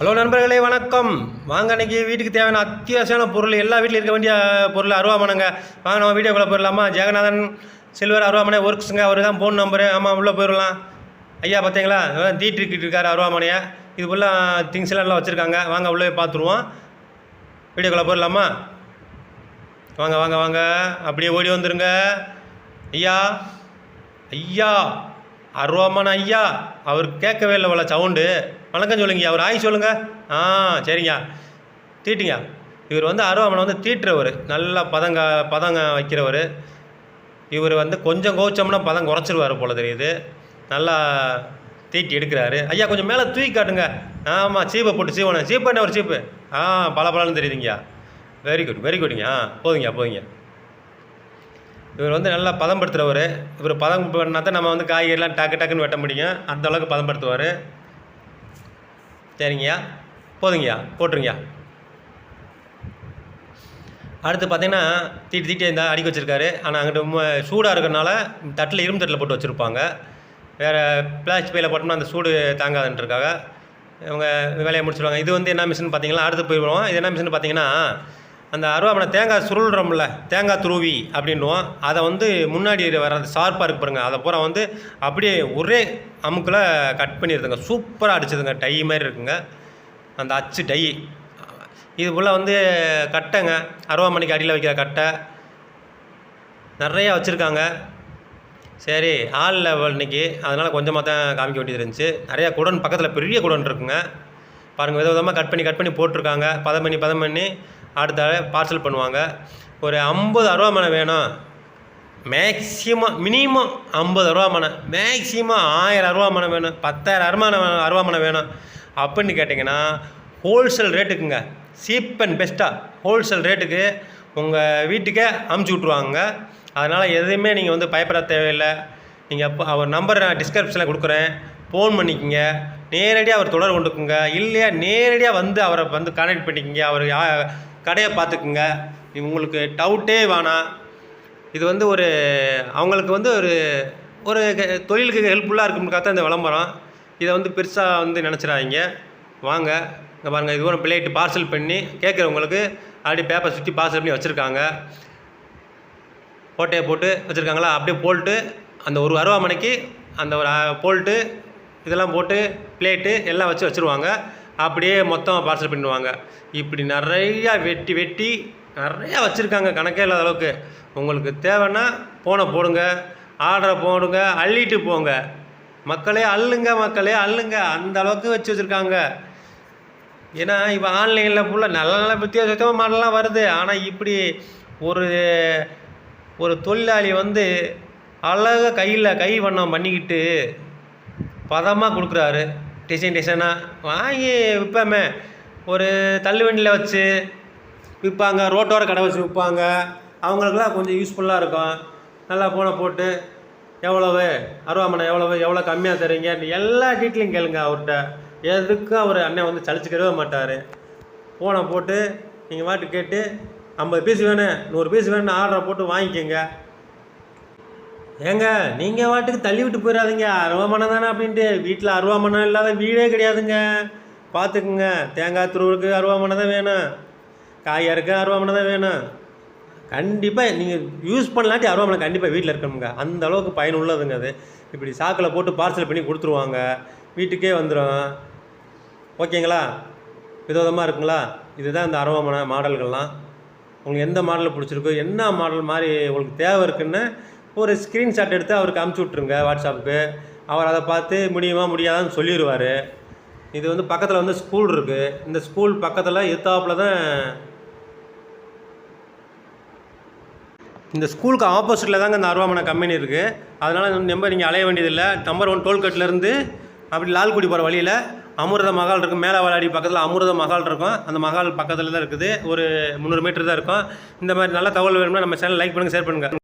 Hello நண்பர்களே வணக்கம். வாங்க அன்னைக்கு வீட்டுக்கு தேவையான அத்தியாவசியமான பொருள் எல்லா வீட்டிலும் இருக்க வேண்டிய பொருள் அருவாமனைங்க. வாங்க நம்ம வீடியோக்குள்ளே போயிடலாமா? ஜெகநாதன் சில்வர் அருவாமனை ஒர்க்ஸுங்க அவர் தான் ஃபோன் நம்பரு ஆமாம் உள்ளே போயிடலாம். ஐயா பார்த்தீங்களா? தீட்டிருக்கிட்டு இருக்காரு அருவாமனையை. இது ஃபுல்லாக திங்ஸ் எல்லாம் எல்லாம் வச்சுருக்காங்க. வாங்க உள்ளே பார்த்துருவோம் பார்த்துருவோம். வீடியோக்குள்ளே போயிடலாமா? வாங்க வாங்க வாங்க. அப்படியே ஓடி வந்துருங்க. ஐயா ஐயா. அருவாமன் ஐயா அவர் கேட்கவே இல்லை இவ்வளோ சவுண்டு. வணக்கம் சொல்லுங்க அவர் ஆய் சொல்லுங்க. ஆ சரிங்க தீட்டுங்க இவர் வந்து அருவாமனை வந்து தீட்டுறவர். நல்லா பதங்க பதங்க வைக்கிறவர். இவர் வந்து கொஞ்சம் கோச்சம்னா பதம் குறைச்சிருவார் போல தெரியுது. நல்லா தீட்டி எடுக்கிறாரு. ஐயா கொஞ்சம் மேலே தூக்கி காட்டுங்க. ஆமாம் சீப்பை போட்டு சீவனை சீப்பு என்ன ஒரு சீப்பு? ஆ பல பலன்னு தெரியுதுங்கய்யா. வெரி குட் வெரி குட்ங்க ஆ போதுங்க போதுங்க இவர் வந்து நல்லா பதம்படுத்துகிறவர் இவர் பதம் பண்ணால் தான் நம்ம வந்து காய்கறிலாம் டக்கு டக்குன்னு வெட்ட முடியும். அந்த அளவுக்கு பதம்படுத்துவார். சரிங்கய்யா. போதுங்கய்யா. போட்டுருங்கய்யா. அடுத்து பார்த்தீங்கன்னா தீட்டி தீட்டி இந்த அடிக்க வச்சுருக்காரு. ஆனால் அங்கிட்ட சூடாக இருக்கிறனால தட்டில் இரும்பு தட்டில் போட்டு வச்சுருப்பாங்க. வேறு பிளாஸ்டிக் பையில் போட்டோம்னா அந்த சூடு தாங்காதுன்றக்காக இவங்க வேலையை முடிச்சிடுவாங்க இது வந்து என்ன மிஷின் பார்த்தீங்கன்னா அடுத்து போயிடுவோம் இது என்ன மிஷின் பார்த்தீங்கன்னா அந்த அருவாமனை தேங்காய் சுருள்றோம்ல தேங்காய் துருவி அப்படின்னுவோம். அதை வந்து முன்னாடி வர அந்த ஷார்ப்பாக இருக்கு பாருங்க. அதை பூரா வந்து அப்படியே ஒரே அமுக்கில் கட் பண்ணிடுதுங்க சூப்பராக அடிச்சதுங்க. டை மாதிரி இருக்குங்க. அந்த அச்சு டை. இது போல் வந்து கட்டைங்க. அருவாமனைக்கு அடியில் வைக்கிற கட்டை. நிறையா வச்சுருக்காங்க. சரி ஆள் லெவல் இன்றைக்கி அதனால் கொஞ்சமாக தான் காமிக்க வேண்டியது இருந்துச்சு. நிறையா குடன் பக்கத்தில் பெரிய குடன் இருக்குங்க. பாருங்கள் வித விதமாக கட் பண்ணி கட் பண்ணி போட்டிருக்காங்க. பதம் பண்ணி பதம் பண்ணி அடுத்த பார்சல் பண்ணுவாங்க. ஒரு ஐம்பது அருவாமனை வேணும். மேக்ஸிமம் மினிமம் ஐம்பது அருவாமனை மேக்ஸிமம் ஆயிரம் அருவாமனை வேணும். பத்தாயிரம் அருமான அருவாமனை வேணும். அப்படின்னு கேட்டிங்கன்னா ஹோல்சேல் ரேட்டுக்குங்க சீப் அண்ட் பெஸ்ட்டாக ஹோல்சேல் ரேட்டுக்கு உங்கள் வீட்டுக்கே அமுச்சு விட்ருவாங்க அதனால் எதுவுமே நீங்கள் வந்து பயப்பட தேவையில்லை. நீங்கள் அப்போ அவர் நம்பர் நான் டிஸ்கிரிப்ஷனில் கொடுக்குறேன். ஃபோன் பண்ணிக்கோங்க. நேரடியாக அவர் தொடர்பு கொண்டுக்குங்க. இல்லையா நேரடியாக வந்து அவரை வந்து கான்டாக்ட் பண்ணிக்கோங்க. அவர் கடையை பார்த்துக்குங்க. உங்களுக்கு டவுட்டே வேணாம். இது வந்து ஒரு அவங்களுக்கு வந்து ஒரு ஒரு தொழிலுக்கு ஹெல்ப்ஃபுல்லாக இருக்கும்னு இந்த விளம்பரம். இதை வந்து பெருசாக வந்து நினச்சிடாதீங்க. வாங்க இங்கே பாருங்கள் இது ஒரு பிளேட்டு பார்சல் பண்ணி கேட்குறவங்களுக்கு ஆல்ரெடி பேப்பர் சுற்றி பார்சல் பண்ணி வச்சுருக்காங்க. போட்டையை போட்டு வச்சுருக்காங்களா? அப்படியே போல்ட்டு அந்த ஒரு அருவாமனைக்கு அந்த ஒரு போல்ட்டு இதெல்லாம் போட்டு பிளேட்டு எல்லாம் வச்சு வச்சுருவாங்க. அப்படியே மொத்தம் பார்சல் பண்ணிடுவாங்க. இப்படி நிறையா வெட்டி வெட்டி நிறையா வச்சுருக்காங்க. கணக்கே இல்லாத அளவுக்கு. உங்களுக்கு தேவைன்னா ஃபோனை போடுங்க. ஆர்டரை போடுங்க. அள்ளிட்டு போங்க. மக்களே அள்ளுங்க மக்களே அள்ளுங்க. அந்த அளவுக்கு வச்சு வச்சுருக்காங்க. ஏன்னா இப்போ ஆன்லைனில் ஃபுல்லாக நல்ல நல்ல வித்தியாசமாக மாடலாம் வருது. ஆனால் இப்படி ஒரு ஒரு தொழிலாளி வந்து அழகாக கையில் கை வண்ணம் பண்ணிக்கிட்டு பதமாக கொடுக்குறாரு. டிசைன் டிசைனாக வாங்கி விற்போமே ஒரு தள்ளுவண்டியில் வச்சு விற்பாங்க ரோட்டோர கடை வச்சு விற்பாங்க. அவங்களுக்குலாம் கொஞ்சம் யூஸ்ஃபுல்லாக இருக்கும். நல்லா ஃபோனை போட்டு எவ்வளவு? அருவாமனை எவ்வளவு? எவ்வளோ கம்மியாக தருவீங்க எல்லா டீட்டெயிலும் கேளுங்க அவர்கிட்ட. எதுக்கும் அவர் அண்ணன் வந்து சலிச்சுக்கவே மாட்டார். ஃபோனை போட்டு நீங்கள் வாட்டு கேட்டு ஐம்பது பீஸ் வேணும் நூறு பீஸ் வேணும் ஆர்டரை போட்டு வாங்கிக்கோங்க. ஏங்க நீங்கள் வாட்டுக்கு தள்ளி விட்டு போயிடாதீங்க அருவாமனை தானே அப்படின்ட்டு. வீட்டில் அருவாமனை இல்லாத வீடே கிடையாதுங்க. பார்த்துக்குங்க தேங்காய் துருவுக்கு அருவாமனை தான் வேணும். காய் அறுக்க அருவாமனை தான் வேணும். கண்டிப்பாக நீங்கள் யூஸ் பண்ணலாட்டி அருவாமனை கண்டிப்பாக வீட்டில் இருக்கணுங்க. அந்த அளவுக்கு பயனுள்ளதுங்க அது. இப்படி சாக்கில் போட்டு பார்சல் பண்ணி கொடுத்துருவாங்க. வீட்டுக்கே வந்துடும் ஓகேங்களா? விதவிதமாக இருக்குங்களா? இதுதான் இந்த அருவாமனை மாடல்கள்லாம். உங்களுக்கு எந்த மாடல் பிடிச்சிருக்கோ என்ன மாடல் மாதிரி உங்களுக்கு தேவை இருக்குன்னு ஒரு ஸ்க்ரீன்ஷாட் எடுத்து அவருக்கு அமுச்சு விட்ருங்க வாட்ஸ்அப்புக்கு. அவர் அதை பார்த்து முடியுமா முடியாதான்னு சொல்லிடுவார் இது வந்து பக்கத்தில் வந்து ஸ்கூல் இருக்குது இந்த ஸ்கூல் பக்கத்தில் எத்தாப்பில் தான் இந்த ஸ்கூலுக்கு ஆப்போசிட்டில் தாங்க இந்த அருவாமனை கம்பெனி இருக்குது அதனால் நம்பர் நீங்கள் அலைய வேண்டியதில்லை. நம்பர் ஒன் டோல்கட்லேருந்து அப்படி லால்குடி போகிற வழியில் அமிர்த மகால் இருக்கும். மேலே வளாடி பக்கத்தில் அமிர்த மகால் இருக்கும். அந்த மகால் பக்கத்தில் தான் இருக்குது. ஒரு முந்நூறு மீட்டர் தான் இருக்கும். இந்த மாதிரி நல்ல தகவல் வேணும்னா நம்ம சேனல் லைக் பண்ணுங்கள் ஷேர் பண்ணுங்கள்